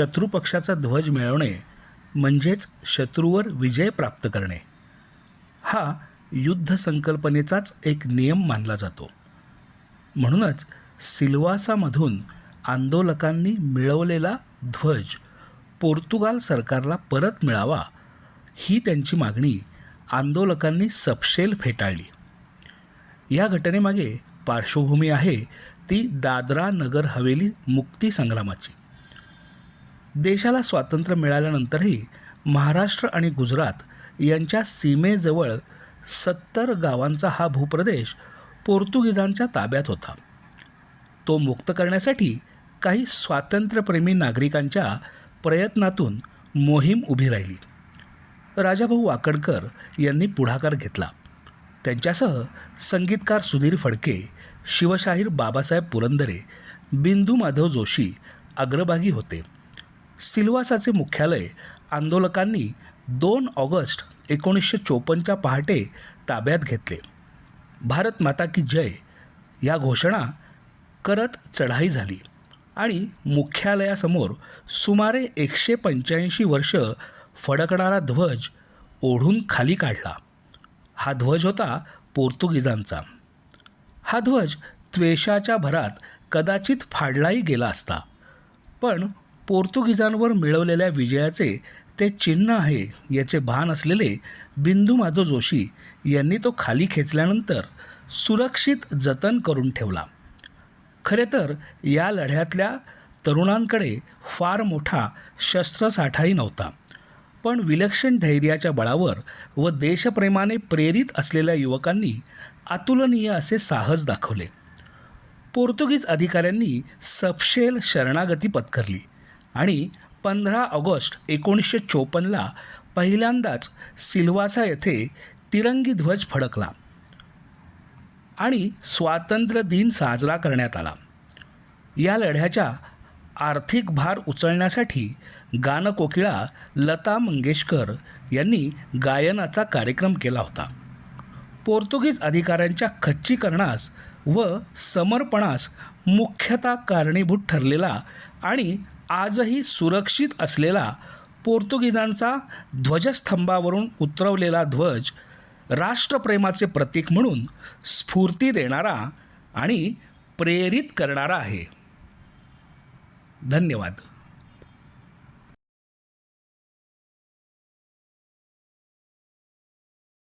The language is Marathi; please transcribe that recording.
शत्रुपक्षाचा ध्वज मिळवणे म्हणजेच शत्रूवर विजय प्राप्त करणे. हा युद्ध संकल्पनेचाच एक नियम मानला जातो. म्हणूनच सिल्वासामधून आंदोलकांनी मिळवलेला ध्वज पोर्तुगाल सरकारला परत मिळावा ही त्यांची मागणी आंदोलकांनी सपशेल फेटाळली. या घटनेमागे पार्श्वभूमी आहे ती दादरा नगर हवेली मुक्ती संग्रामाची. देशाला स्वातंत्र्य मिळाल्यानंतरही महाराष्ट्र आणि गुजरात यांच्या सीमेजवळ सत्तर गावांचा हा भूप्रदेश पोर्तुगीजांच्या ताब्यात होता. तो मुक्त करण्यासाठी काही स्वातंत्र्यप्रेमी नागरिकांच्या प्रयत्नातून मोहीम उभी राहिली. राजाभाऊ वाकडकर यांनी पुढाकार घेतला. त्यांच्यासह संगीतकार सुधीर फडके शिवशाहीर बाबासाहेब पुरंदरे बिंदू माधव जोशी अग्रभागी होते. सिल्वासाचे मुख्यालय आंदोलकांनी दोन ऑगस्ट एकोणीसशे चोपन्नच्या पहाटे ताब्यात घेतले. भारत माता की जय या घोषणा करत चढाई झाली आणि मुख्यालयासमोर सुमारे एकशे पंच्याऐंशी वर्ष फडकणारा ध्वज ओढून खाली काढला. हा ध्वज होता पोर्तुगीजांचा. हा ध्वज त्वेषाच्या भरात कदाचित फाडलाही गेला असता. पण पोर्तुगीजांवर मिळवलेल्या विजयाचे ते चिन्ह आहे याचे भान असलेले बिंदू माधो जोशी यांनी तो खाली खेचल्यानंतर सुरक्षित जतन करून ठेवला. खरे तर या लढ्यातल्या तरुणांकडे फार मोठा शस्त्रसाठाही नव्हता. पण विलक्षण धैर्याच्या बळावर व देशप्रेमाने प्रेरित असलेल्या युवकांनी अतुलनीय असे साहस दाखवले. पोर्तुगीज अधिकाऱ्यांनी सपशेल शरणागती पत्करली. आणि पंधरा ऑगस्ट एकोणीसशे चोपन्नला पहिल्यांदाच सिल्वासा येथे तिरंगी ध्वज फडकला आणि स्वातंत्र्य दिन साजरा करण्यात आला. या लढ्याच्या आर्थिक भार उचलण्यासाठी गानकोकिळा लता मंगेशकर यांनी गायनाचा कार्यक्रम केला होता. पोर्तुगीज अधिकाऱ्यांच्या खच्चीकरणास व समर्पणास मुख्यतः कारणीभूत ठरलेला आणि आजही सुरक्षित असलेला पोर्तुगीजांचा ध्वजस्तंभावरून उतरवलेला ध्वज राष्ट्रप्रेमाचे प्रतीक म्हणून स्फूर्ती देणारा आणि प्रेरित करणारा आहे. धन्यवाद.